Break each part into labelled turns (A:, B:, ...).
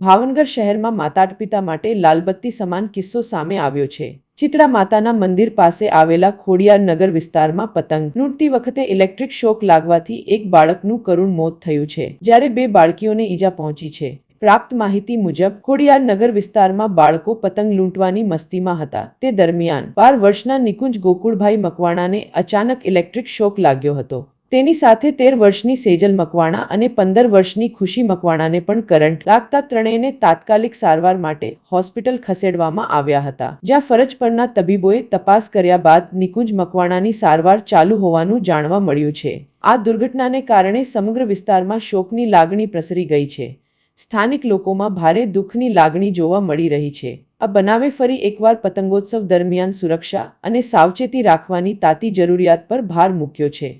A: ભાવનગર શહેરમાં માતા પિતા માટે લાલબત્તી સમાન કિસ્સો સામે આવ્યો છે. ચિત્રા માતાના મંદિર પાસે આવેલા ખોડિયાર નગર વિસ્તારમાં પતંગ લૂંટતી વખતે ઇલેક્ટ્રિક શોક લાગવાથી એક બાળકનું કરુણ મોત થયું છે, જ્યારે બે બાળકીઓને ઈજા પહોંચી છે. પ્રાપ્ત માહિતી મુજબ, ખોડિયાર નગર વિસ્તારમાં બાળકો પતંગ લૂંટવાની મસ્તીમાં હતા. તે દરમિયાન બાર વર્ષના નિકુંજ ગોકુળભાઈ મકવાણાને અચાનક ઇલેક્ટ્રિક શોક લાગ્યો હતો. તેની સાથે તેર વર્ષની સેજલ મકવાણા અને પંદર વર્ષની ખુશી મકવાણાને પણ કરંટ લાગતા ત્રણેયને તાત્કાલિક સારવાર માટે હોસ્પિટલ ખસેડવામાં આવ્યા હતા. જ્યાં ફરજ પરના તબીબોએ તપાસ કર્યા બાદ નિકુંજ મકવાણાની સારવાર ચાલુ હોવાનું જાણવા મળ્યું છે. આ દુર્ઘટનાને કારણે સમગ્ર વિસ્તારમાં શોકની લાગણી પ્રસરી ગઈ છે. સ્થાનિક લોકોમાં ભારે દુઃખની લાગણી જોવા મળી રહી છે. આ બનાવે ફરી એકવાર પતંગોત્સવ દરમિયાન સુરક્ષા અને સાવચેતી રાખવાની તાતી જરૂરિયાત પર ભાર મૂક્યો છે.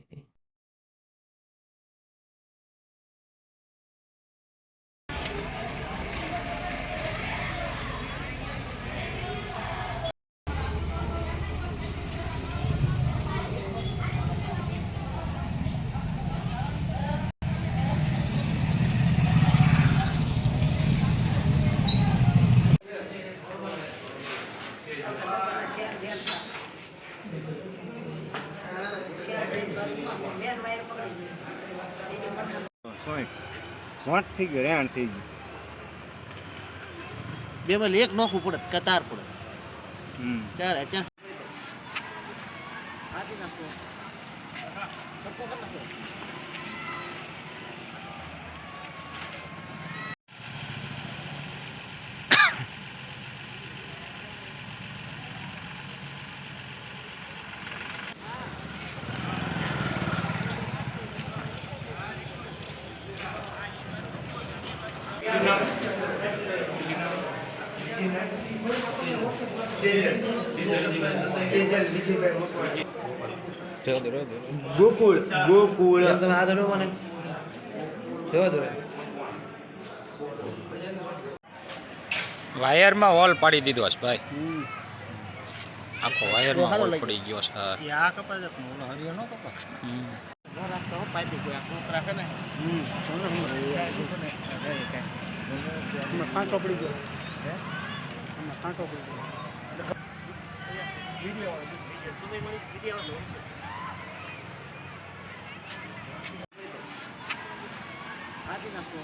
B: સોંઠ થઈ ગયો રેણ થઈ ગયું
C: બે માં એક નોખું પડે કતાર પડે.
B: હમ.
C: ક્યારે ક્યાં?
B: ગોકુળ ગોકુળ.
D: વાયરમાં હોલ પાડી દીધો છે ભાઈ. આખો વાયરમાં
C: હાલો
D: હોલ પડી ગયો છે.
C: આ ઓલો હરિયો નો કપાય.
D: હમ.
C: રાખતો પાઇપી કોઈ આ કોક રાખે ને.
B: કાંટો પડી ગયો? કાંટો પડી ગયો
C: વીડિયો વીડિયો. કરી નાખો.